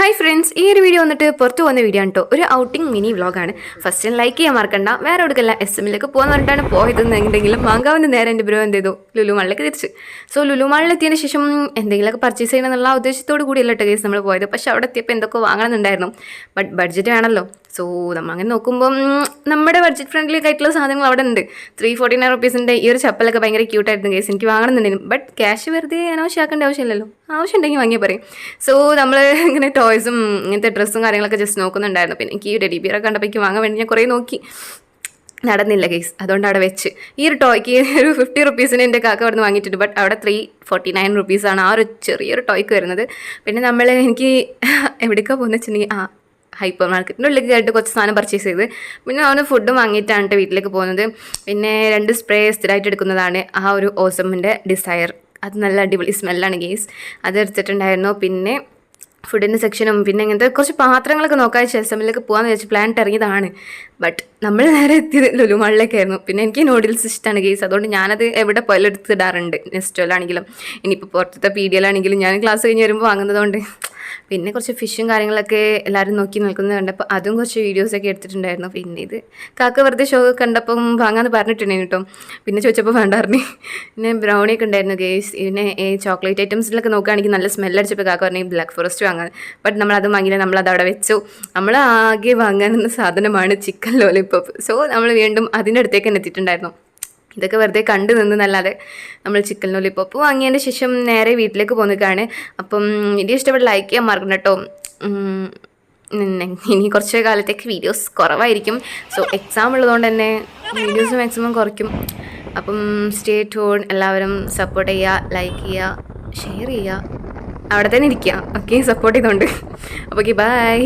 Hi friends ഈ ഒരു video വന്നിട്ട് പുറത്തു പോകുന്ന വീഡിയോ ആണ് കേട്ടോ ഒരു ഔട്ടിംഗ് മിനി വ്ളോഗാണ് ഫസ്റ്റ് ലൈക്ക് ചെയ്യാൻ മറക്കണ്ട. വേറെ എവിടെക്കല്ല എസ് എമ്മിലേക്ക് പോകാൻ പറഞ്ഞിട്ടാണ് പോയതെന്നെങ്കിലും മാങ്കാവുന്ന നേരെ എന്റെ ബ്രോ എന്ത് ചെയ്തു ലുലു മാളിലേക്ക് തിരിച്ച്. സോ ലുലു മാളിലെത്തിയതിന് ശേഷം എന്തെങ്കിലുമൊക്കെ പർച്ചേസ് ചെയ്യണം എന്നുള്ള ഉദ്ദേശത്തോട് കൂടിയല്ല കേസ് നമ്മൾ പോയത്. പക്ഷേ അവിടെ എത്തിയപ്പോൾ എന്തൊക്കെ വാങ്ങണമെന്നുണ്ടായിരുന്നു ബട്ട് ബഡ്ജറ്റ് ആണല്ലോ സോ നമ്മൾ അങ്ങനെ നോക്കുമ്പം നമ്മുടെ ബഡ്ജറ്റ് ഫ്രണ്ട്ലി ആയിട്ടുള്ള സാധനങ്ങൾ അവിടെ ഉണ്ട് ത്രീ ഫോർട്ടി നയൻ റുപ്പീസിന്റെ ഈ ഒരു ചപ്പലൊക്കെ ഭയങ്കര ക്യൂട്ടായിരുന്നു കേസ് എനിക്ക് വാങ്ങണമെന്നുണ്ടെങ്കിലും ബട്ട് ക്യാഷ് വെറുതെ അനാവശ്യമാക്കേണ്ട ആവശ്യമില്ലല്ലോ. ആവശ്യം ഉണ്ടെങ്കിൽ വാങ്ങിയാൽ പറയും സോ നമ്മൾ ഇങ്ങനെ ടോയ്സും ഇങ്ങനത്തെ ഡ്രസ്സും കാര്യങ്ങളൊക്കെ ജസ്റ്റ് നോക്കുന്നുണ്ടായിരുന്നു. പിന്നെ എനിക്ക് ഈ ടെഡി ബിയറൊക്കെ കണ്ടപ്പോൾ എനിക്ക് വാങ്ങാൻ വേണ്ടി ഞാൻ കുറേ നോക്കി. നടന്നില്ല കേസ് അതുകൊണ്ട് അവിടെ വെച്ച്. ഈ ഒരു ടോയ്ക്ക് ഒരു ഫിഫ്റ്റി റുപ്പീസിന് എന്റെ കാക്ക അവിടെ നിന്ന് വാങ്ങിയിട്ടുണ്ട്. ബട്ട് അവിടെ ത്രീ ഫോർട്ടി നയൻ റുപ്പീസാണ് ആ ഒരു ചെറിയൊരു ടോയ്ക്ക് വരുന്നത്. പിന്നെ നമ്മൾ എനിക്ക് എവിടേക്കാണ് പോകുന്നത് വെച്ചിട്ടുണ്ടെങ്കിൽ ആ ഹൈപ്പർ മാർക്കറ്റിന്റെ ഉള്ളിലേക്ക് കയറിയിട്ട് കുറച്ച് സാധനം പർച്ചേസ് ചെയ്ത്. പിന്നെ അവന് ഫുഡും വാങ്ങിയിട്ടാണ് ട്ടോ വീട്ടിലേക്ക് പോകുന്നത്. പിന്നെ രണ്ട് സ്പ്രേ സ്ഥിരമായിട്ട് എടുക്കുന്നതാണ് ആ ഒരു ഓസമിന്റെ ഡിസയർ അത് നല്ല അടിപൊളി സ്മെല്ലാണ് ഗേസ് അത് എടുത്തിട്ടുണ്ടായിരുന്നു. പിന്നെ ഫുഡിന്റെ സെക്ഷനും പിന്നെ ഇങ്ങനത്തെ കുറച്ച് പാത്രങ്ങളൊക്കെ നോക്കാൻ ഷെസമിലേക്ക് പോകാമെന്ന് വെച്ച് പ്ലാൻ ഇറങ്ങിയതാണ്. ബട്ട് നമ്മൾ നേരെ എത്തിയത് ലുലുമാളിലേക്കായിരുന്നു പിന്നെ എനിക്ക് നൂഡിൽസ് ഇഷ്ടമാണ് ഗെയ്സ് അതുകൊണ്ട് ഞാനത് എവിടെ പോയാലും എടുത്തിടാറുണ്ട് നെസ്റ്റോലാണെങ്കിലും ഇനിയിപ്പോൾ പുറത്തത്തെ പീഡിയയിലാണെങ്കിലും ഞാൻ ക്ലാസ് കഴിഞ്ഞ് വരുമ്പോൾ വാങ്ങുന്നതുകൊണ്ട്. പിന്നെ കുറച്ച് ഫിഷും കാര്യങ്ങളൊക്കെ എല്ലാവരും നോക്കി നിൽക്കുന്നത് കണ്ടപ്പോൾ അതും കുറച്ച് വീഡിയോസൊക്കെ എടുത്തിട്ടുണ്ടായിരുന്നു. പിന്നെ ഇത് കാക്ക വെറുതെ ഷോ കണ്ടപ്പം വാങ്ങാന്ന് പറഞ്ഞിട്ടുണ്ടായിരുന്നു കേട്ടോ. പിന്നെ ചോദിച്ചപ്പോൾ വേണ്ടായിരുന്നു പിന്നെ ബ്രൗണി ഒക്കെ ഉണ്ടായിരുന്നു ഗേസ് പിന്നെ ഈ ചോക്ലേറ്റ് ഐറ്റംസിലൊക്കെ നോക്കുകയാണെങ്കിൽ നല്ല സ്മെല്ല് അടിച്ചപ്പോൾ കാക്ക പറഞ്ഞു ബ്ലാക്ക് ഫോറസ്റ്റ് വാങ്ങാൻ. ബട്ട് നമ്മൾ അത് വാങ്ങിയില്ല നമ്മൾ അത് അവിടെ വെച്ചു. നമ്മൾ ആകെ വാങ്ങാനെന്ന സാധനമാണ് ചിക്കൻ ലോലിപ്പോപ്പ് സോ നമ്മൾ വീണ്ടും അതിന്റെ അടുത്തേക്ക് തന്നെ എത്തിയിട്ടുണ്ടായിരുന്നു. ഇതൊക്കെ വെറുതെ കണ്ടു നിന്നല്ലാതെ നമ്മൾ ചിക്കൻ ലോലിപ്പോപ്പ് വാങ്ങിയതിന് ശേഷം നേരെ വീട്ടിലേക്ക് പോന്നിക്കാണ്. അപ്പം വീഡിയോ ഇഷ്ടപ്പെട്ട ലൈക്ക് ചെയ്യാൻ മറക്കണം കേട്ടോ ഇനി കുറച്ച് കാലത്തേക്ക് വീഡിയോസ് കുറവായിരിക്കും. സോ എക്സാം ഉള്ളതുകൊണ്ട് തന്നെ വീഡിയോസ് മാക്സിമം കുറയ്ക്കും. അപ്പം സ്റ്റേ ടൂൺ എല്ലാവരും സപ്പോർട്ട് ചെയ്യുക ലൈക്ക് ചെയ്യുക ഷെയർ ചെയ്യുക. അവിടെ തന്നെ ഇരിക്കുക. ഓക്കെ സപ്പോർട്ട് ചെയ്തുകൊണ്ട് ഓക്കെ ബൈ